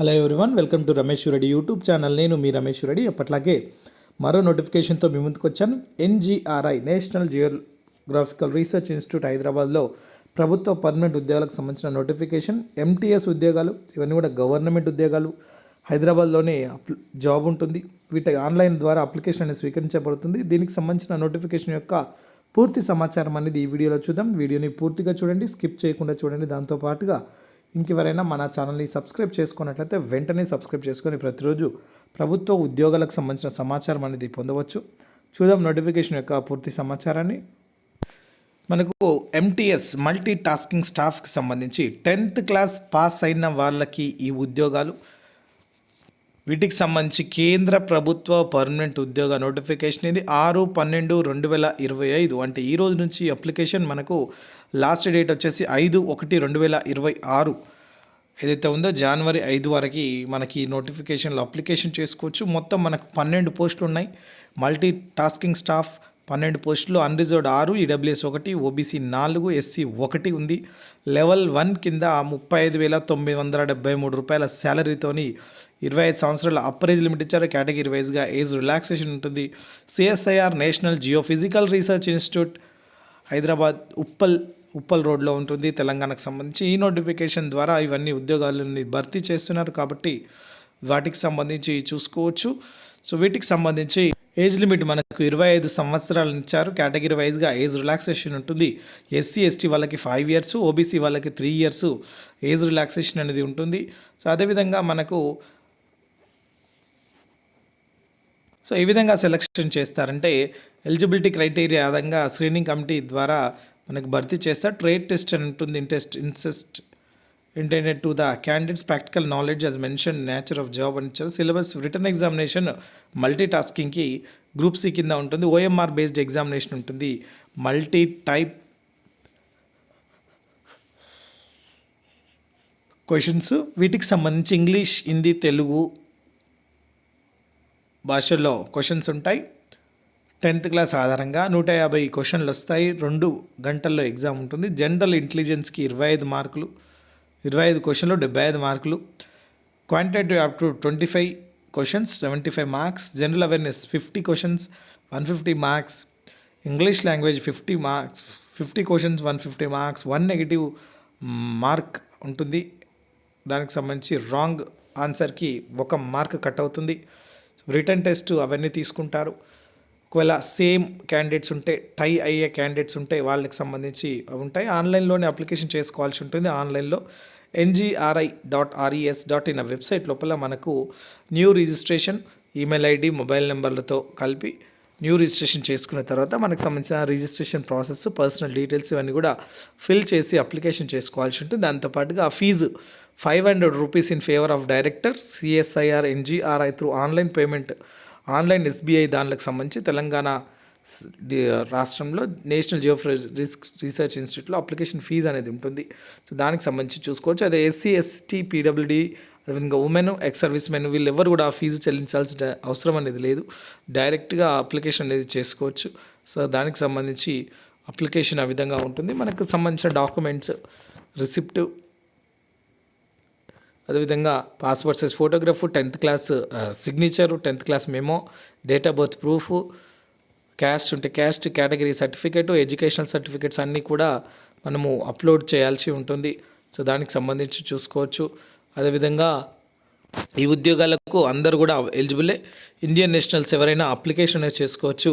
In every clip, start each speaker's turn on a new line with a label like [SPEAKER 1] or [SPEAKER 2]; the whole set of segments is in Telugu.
[SPEAKER 1] Hello everyone welcome to Ramesh Reddy YouTube channel నేను మీ రమేష్ రెడ్డి ఎప్పట్లాగే మరో నోటిఫికేషన్తో మీ ముందుకు వచ్చాను. NGRI national geographical research institute హైదరాబాద్లో ప్రభుత్వ పర్మనెంట్ ఉద్యోగాలకు సంబంధించిన నోటిఫికేషన్ ఎంటీఎస్ ఉద్యోగాలు ఇవన్నీ కూడా గవర్నమెంట్ ఉద్యోగాలు. హైదరాబాద్లోనే జాబ్ ఉంటుంది. వీటి ఆన్లైన్ ద్వారా అప్లికేషన్ అనేది స్వీకరించబడుతుంది. దీనికి సంబంధించిన నోటిఫికేషన్ యొక్క పూర్తి సమాచారం అనేది ఈ వీడియోలో చూద్దాం. వీడియోని పూర్తిగా చూడండి స్కిప్ చేయకుండా చూడండి. దాంతో పాటుగా ఇంకెవరైనా మన ఛానల్ని సబ్స్క్రైబ్ చేసుకున్నట్లయితే వెంటనే సబ్స్క్రైబ్ చేసుకొని ప్రతిరోజు ప్రభుత్వ ఉద్యోగాలకు సంబంధించిన సమాచారం అనేది పొందవచ్చు. చూద్దాం నోటిఫికేషన్ యొక్క పూర్తి సమాచారాన్ని. మనకు ఎంటీఎస్ మల్టీ టాస్కింగ్ స్టాఫ్కి సంబంధించి టెన్త్ క్లాస్ పాస్ అయిన వాళ్ళకి ఈ ఉద్యోగాలు వీటికి సంబంధించి కేంద్ర ప్రభుత్వ పర్మనెంట్ ఉద్యోగ నోటిఫికేషన్ ఇది ఆరు పన్నెండు రెండు వేల ఇరవై ఐదు. అంటే ఈ రోజు నుంచి అప్లికేషన్ మనకు లాస్ట్ డేట్ వచ్చేసి ఐదు ఒకటి రెండు వేల ఇరవై ఆరు. ఏదైతే ఉందో జనవరి ఐదు వరకు మనకి నోటిఫికేషన్లో అప్లికేషన్ చేసుకోవచ్చు. మొత్తం మనకు పన్నెండు పోస్టులు ఉన్నాయి. మల్టీ టాస్కింగ్ స్టాఫ్ పన్నెండు పోస్టులు అన్రిజర్వ్డ్ ఆరు ఈడబ్ల్యూఎస్ ఒకటి ఓబీసీ నాలుగు ఎస్సీ ఒకటి ఉంది. లెవెల్ వన్ కింద ముప్పై ఐదు వేల తొమ్మిది వందల డెబ్బై మూడు రూపాయల శాలరీతోని ఇరవై ఐదు సంవత్సరాల అప్రైజ్ లిమిట్ ఇచ్చారు. కేటగిరీ వైజ్గా ఏజ్ రిలాక్సేషన్ ఉంటుంది. CSIR national geo physical research institute Hyderabad Uppal Uppal రోడ్లో ఉంటుంది. తెలంగాణకు సంబంధించి ఈ నోటిఫికేషన్ ద్వారా ఇవన్నీ ఉద్యోగాలని భర్తీ చేస్తున్నారు కాబట్టి వాటికి సంబంధించి చూసుకోవచ్చు. సో వీటికి సంబంధించి ఏజ్ లిమిట్ మనకు ఇరవై ఐదు సంవత్సరాలు ఇచ్చారు. కేటగిరీ వైజ్గా ఏజ్ రిలాక్సేషన్ ఉంటుంది. ఎస్సీ ఎస్టీ వాళ్ళకి ఫైవ్ ఇయర్స్ ఓబీసీ వాళ్ళకి త్రీ ఇయర్స్ ఏజ్ రిలాక్సేషన్ అనేది ఉంటుంది. సో అదేవిధంగా మనకు సో ఈ విధంగా సెలెక్షన్ చేస్తారంటే ఎలిజిబిలిటీ క్రైటీరియా ఆధారంగా స్క్రీనింగ్ కమిటీ ద్వారా మనకు భర్తీ చేస్తారు. ట్రేడ్ టెస్ట్ అని ఉంటుంది. ఇంటెస్ట్ ఇన్సెస్ట్ intended to the candidates practical knowledge as mention nature of job అని ఇచ్చారు సిలబస్ రిటర్న్ ఎగ్జామినేషన్ మల్టీ టాస్కింగ్కి గ్రూప్ సి కింద ఉంటుంది. ఓఎంఆర్ బేస్డ్ ఎగ్జామినేషన్ ఉంటుంది. మల్టీ టైప్ క్వశ్చన్స్ వీటికి సంబంధించి ఇంగ్లీష్ హిందీ తెలుగు భాషల్లో క్వశ్చన్స్ ఉంటాయి. టెన్త్ క్లాస్ ఆధారంగా నూట యాభై క్వశ్చన్లు వస్తాయి. రెండు గంటల్లో ఎగ్జామ్ ఉంటుంది. జనరల్ ఇంటెలిజెన్స్కి ఇరవై ఐదు మార్కులు. ఇరవై ఐదు క్వశ్చన్లు డెబ్బై ఐదు మార్కులు. Quantitative up to twenty five questions seventy five marks. General awareness fifty questions one fifty marks. English language fifty marks fifty questions one fifty marks. One negative mark ఉంటుంది. దానికి సంబంధించి రాంగ్ ఆన్సర్కి ఒక మార్క్ కట్ అవుతుంది. రిటర్న్ టెస్ట్ అవన్నీ తీసుకుంటారు. ఒకవేళ సేమ్ క్యాండిడేట్స్ ఉంటే టై అయ్యే క్యాండిడేట్స్ ఉంటే వాళ్ళకి సంబంధించి అవి ఉంటాయి. ఆన్లైన్లోనే అప్లికేషన్ చేసుకోవాల్సి ఉంటుంది. ఆన్లైన్లో NGRI dot RES dot in website లోపల మనకు new registration email ID mobile నెంబర్లతో కలిపి న్యూ రిజిస్ట్రేషన్ చేసుకున్న తర్వాత మనకు సంబంధించిన రిజిస్ట్రేషన్ ప్రాసెస్ పర్సనల్ డీటెయిల్స్ ఇవన్నీ కూడా ఫిల్ చేసి అప్లికేషన్ చేసుకోవాల్సి ఉంటుంది. దాంతోపాటుగా ఆ fee five hundred rupees in favour of director CSIR NGRI through online payment online SBI దానికి సంబంధించి తెలంగాణ రాష్ట్రంలో నేషనల్ జియో రిస్క్ రీసెర్చ్ ఇన్స్టిట్యూట్లో అప్లికేషన్ ఫీజు అనేది ఉంటుంది. సో దానికి సంబంధించి చూసుకోవచ్చు. అదే ఎస్సీ ఎస్టీ పీడబ్ల్యూడి అదేవిధంగా ఉమెన్ ఎక్స్ సర్వీస్ మెన్ వీళ్ళు ఎవరు కూడా ఫీజు చెల్లించాల్సిన అవసరం అనేది లేదు. డైరెక్ట్గా అప్లికేషన్ అనేది చేసుకోవచ్చు. సో దానికి సంబంధించి అప్లికేషన్ ఆ విధంగా ఉంటుంది. మనకు సంబంధించిన డాక్యుమెంట్స్ రిసిప్ట్ అదేవిధంగా passport size photograph tenth class signature tenth class memo date of birth proof caste ఉంటే caste category certificate educational certificates అన్నీ కూడా మనము అప్లోడ్ చేయాల్సి ఉంటుంది. సో దానికి సంబంధించి చూసుకోవచ్చు. అదేవిధంగా ఈ ఉద్యోగాలకు అందరూ కూడా ఎలిజిబులే. ఇండియన్ నేషనల్స్ ఎవరైనా అప్లికేషన్ అనేది చేసుకోవచ్చు.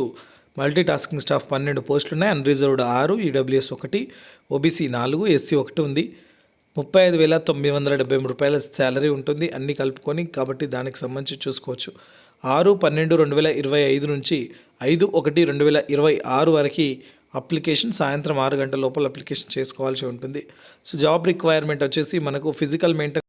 [SPEAKER 1] మల్టీ టాస్కింగ్ స్టాఫ్ పన్నెండు పోస్టులు ఉన్నాయి అన్రిజర్వ్డ్ ఆరు ఈడబ్ల్యూఎస్ ఒకటి ఓబీసీ నాలుగు ఎస్సీ ఒకటి ఉంది. ముప్పై ఐదు వేల తొమ్మిది వందల డెబ్బై మూడు రూపాయల శాలరీ ఉంటుంది. అన్నీ కలుపుకొని కాబట్టి దానికి సంబంధించి చూసుకోవచ్చు. ఆరు పన్నెండు రెండు వేల ఇరవై ఐదు నుంచి ఐదు ఒకటి రెండు వేల ఇరవై ఆరు వరకు అప్లికేషన్ సాయంత్రం ఆరు గంటల లోపల అప్లికేషన్ చేసుకోవాల్సి ఉంటుంది. సో జాబ్ రిక్వైర్మెంట్ వచ్చేసి మనకు ఫిజికల్ మెయింటెనెన్స్